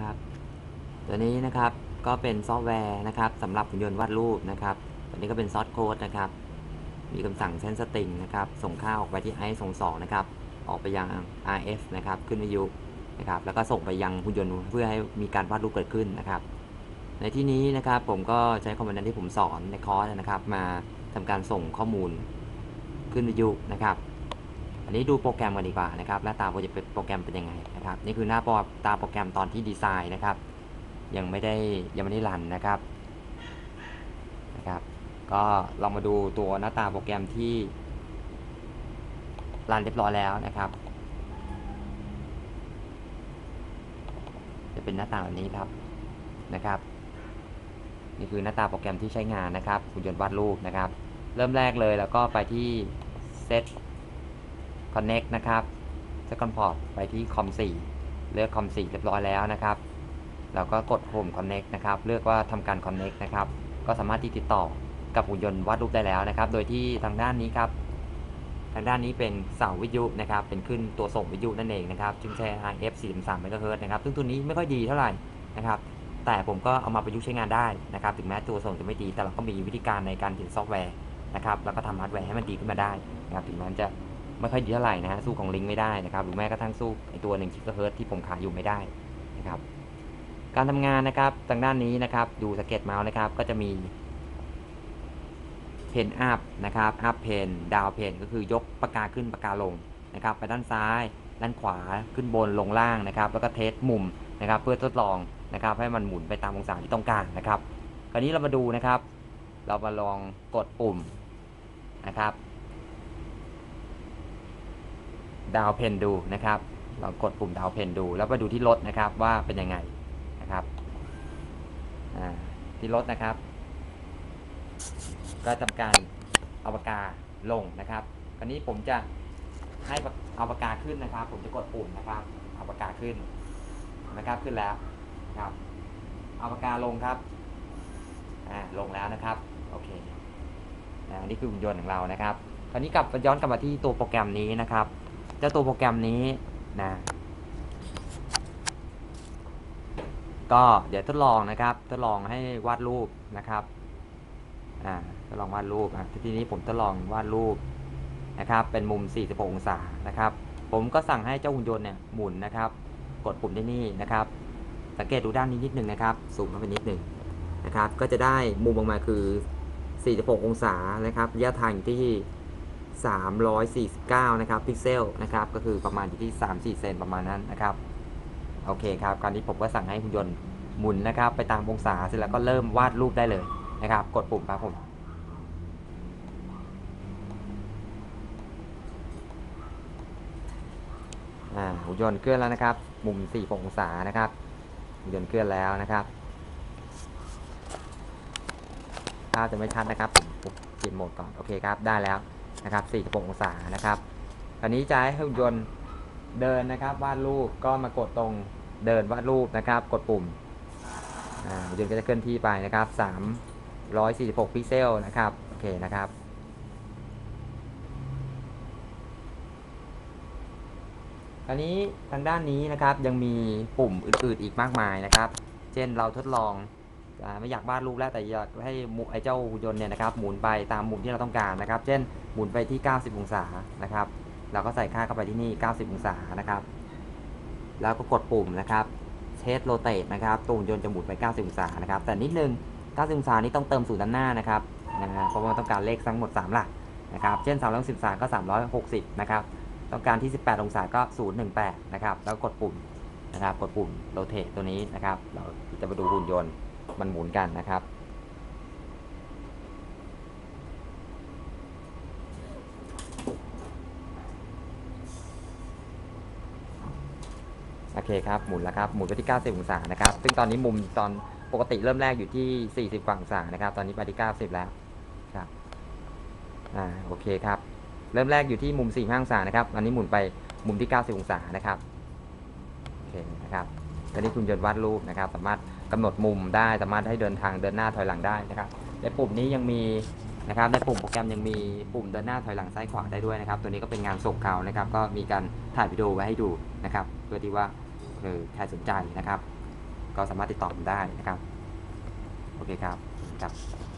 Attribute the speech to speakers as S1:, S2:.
S1: นะครับ ตัวนี้นะครับก็เป็นซอฟต์แวร์นะครับสำหรับหุ่นยนต์วาดรูปนะครับ ตัวนี้ก็เป็นซอสโค้ดนะครับ มีคำสั่งเส้นสตริงนะครับ ส่งค่าออกไปที่ i ส่ง2นะครับ ออกไปยัง RF นะครับ ขึ้นวิทยุนะครับ แล้วก็ส่งไปยังหุ่นยนต์เพื่อให้มีการวาดรูปเกิดขึ้นนะครับ ในที่นี้นะครับผมก็ใช้คอมโพเนนต์ที่ผมสอนในคอร์สนะครับ มาทำการส่งข้อมูลขึ้นวิทยุนะครับ อันนี้ดูโปรแกรมกันดีกว่านะครับหน้าตาจะเป็นโปรแกรมเป็นยังไงนะครับนี่คือหน้าโปรตาโปรแกรมตอนที่ดีไซน์นะครับ ยังไม่ได้ยังไม่ได้รันนะครับนะครับก็ลองมาดูตัวหน้าตาโปรแกรมที่รันเรียบร้อยแล้วนะครับ จะเป็นหน้าตาแบบนี้ครับนะครับ นี่คือหน้าตาโปรแกรมที่ใช้งานนะครับหุ่นยนต์วาดรูปนะครับ เริ่มแรกเลยแล้วก็ไปที่ Set Connect นะครับ Second Port ไปที่ COM 4 เลือก COM 4 เรียบร้อยแล้วนะครับเราก็กด Home Connect นะครับ เลือกว่าทำการ Connect นะครับ ก็สามารถที่ติดต่อกับหุ่นยนต์วาดรูปได้แล้วนะครับ โดยที่ทางด้านนี้ครับ ทางด้านนี้เป็นเสาวิทยุนะครับ เป็นขึ้นตัวส่งวิทยุนั่นเองนะครับ จึงใช้ RF 43 MHz นะครับ ซึ่งตัวนี้ไม่ค่อยดีเท่าไหร่นะครับ แต่ผมก็เอามาประยุกต์ใช้งานได้นะครับ ถึงแม้ตัวส่งจะไม่ดี แต่เราก็มีวิธีการในการเขียนซอฟต์แวร์นะครับ แล้วก็ทำฮาร์ดแวร์ให้มันดีขึ้นมาได้นะครับ ถึงแม้จะ ไม่ค่อยดีเท่าไหร่นะฮะสู้ของลิงไม่ได้นะครับหรือแม้กระทั่งสู้ไอตัว1 GHz ที่ผมขายอยู่ไม่ได้นะครับการทำงานนะครับทางด้านนี้นะครับดูสเก็ตเมาส์นะครับก็จะมีเพนอัพนะครับอัพเพนดาวเพนก็คือยกปากกาขึ้นปากกาลงนะครับไปด้านซ้าย ด้านขวาขึ้นบนลงล่างนะครับ แล้วก็เทสมุมนะครับเพื่อทดลองนะครับให้มันหมุนไปตามองศาที่ต้องการนะครับ คราวนี้เรามาดูนะครับ เรามาลองกดปุ่มนะครับ ดาวเพนดูนะครับ เรากดปุ่มดาวเพนดู แล้วไปดูที่รถนะครับว่าเป็นยังไงนะครับที่รถนะครับ ก็ทำการเอาปากกาลงนะครับคราวนี้ผมจะให้เอาปากกาขึ้นนะครับ ผมจะกดปุ่มนะครับเอาปากกาขึ้นนะครับขึ้นแล้วนะครับเอาปากกาลงครับอ่าลงแล้วนะครับโอเคนะนี่คือหุ่นยนต์ของเรานะครับคราวนี้กลับย้อนกลับมาที่ตัวโปรแกรมนี้นะครับ เจ้าตัวโปรแกรมนี้นะ ก็เดี๋ยวทดลองนะครับ ทดลองให้วาดรูปนะครับอ่าทดลองวาดรูปอะทีนี้ผมทดลองวาดรูปนะครับ เป็นมุม 46 องศานะครับ ผมก็สั่งให้เจ้าหุ่นยนต์เนี่ยหมุนนะครับ กดปุ่มที่นี่นะครับ สังเกตดูด้านนี้นิดนึงนะครับสูงเข้าไปนิดหนึ่งนะครับ ก็จะได้มุมออกมาคือ 46 องศานะครับ ระยะทางอยู่ที่ 349 นะครับพิกเซลนะครับก็คือประมาณอยู่ที่ 3-4 เซนประมาณนั้นนะครับโอเคครับคราวนี้ผมก็สั่งให้หุ่นยนต์หมุนนะครับ ไปตามองศาเสร็จแล้วก็เริ่มวาดรูปได้เลยนะครับ กดปุ่มครับผมหุ่นยนต์เคลื่อนแล้วนะครับ มุม4องศานะครับหุ่นยนต์เคลื่อนแล้วนะครับภาพจะไม่ชัดนะครับผมผมเปลี่ยนโหมดก่อนโอเคครับได้แล้ว นะครับ46องศานะครับคราวนี้จะให้หุ่นยนต์เดินนะครับวาดรูปก็มากดตรงเดินวาดรูปนะครับ กดปุ่มหุ่นยนต์ก็จะเคลื่อนที่ไปนะครับ 346 พิกเซลนะครับโอเคนะครับคราวนี้ทางด้านนี้นะครับยังมีปุ่มอื่นๆอีกมากมายนะครับ เช่นเราทดลอง ไม่อยากวาดรูปแล้วแต่อยากให้ไอ้เจ้าหุ่นยนต์เนี่ยนะครับหมุนไปตามมุมที่เราต้องการนะครับ เช่นหมุนไปที่ 90 องศานะครับ เราก็ใส่ค่าเข้าไปที่นี่ 90 องศานะครับ แล้วก็กดปุ่มนะครับเชสโรเตทนะครับตัวหุ่นยนต์จะหมุนไป 90 องศานะครับ แต่นิดนึง 90 องศานี้ต้องเติมศูนย์ด้านหน้านะครับนะฮะเพราะว่าต้องการเลขทั้งหมด 3 หลักนะครับ เช่น310องศาก็ 360 นะครับ ต้องการที่ 18 องศาก็ 018 นะครับ แล้วกดปุ่มนะครับ กดปุ่มโรเตทตัวนี้นะครับ เราจะมาดูหุ่นยนต์ มันหมุนกันนะครับ โอเคครับ หมุนแล้วครับ หมุนไปที่ 90 องศานะครับ ซึ่งตอนนี้มุมตอนปกติเริ่มแรกอยู่ที่ 40กว่าองศานะครับ ตอนนี้ไปที่ 90 แล้วครับ อ่า โอเคครับ เริ่มแรกอยู่ที่มุม 45 องศานะครับอันนี้หมุนไปมุมที่ 90 องศานะครับ โอเคนะครับตอนนี้คุณยนต์วาดรูปนะครับ สามารถ กำหนดมุมได้สามารถให้เดินทางเดินหน้าถอยหลังได้นะครับในปุ่มนี้ยังมีนะครับในปุ่มโปรแกรมยังมีปุ่มเดินหน้าถอยหลังซ้ายขวาได้ด้วยนะครับ ตัวนี้ก็เป็นงานส่งเขานะครับ ก็มีการถ่ายวิดีโอไว้ให้ดูนะครับเพื่อที่ว่าเออใครสนใจนะครับ ก็สามารถติดต่อผมได้นะครับ โอเคครับครับ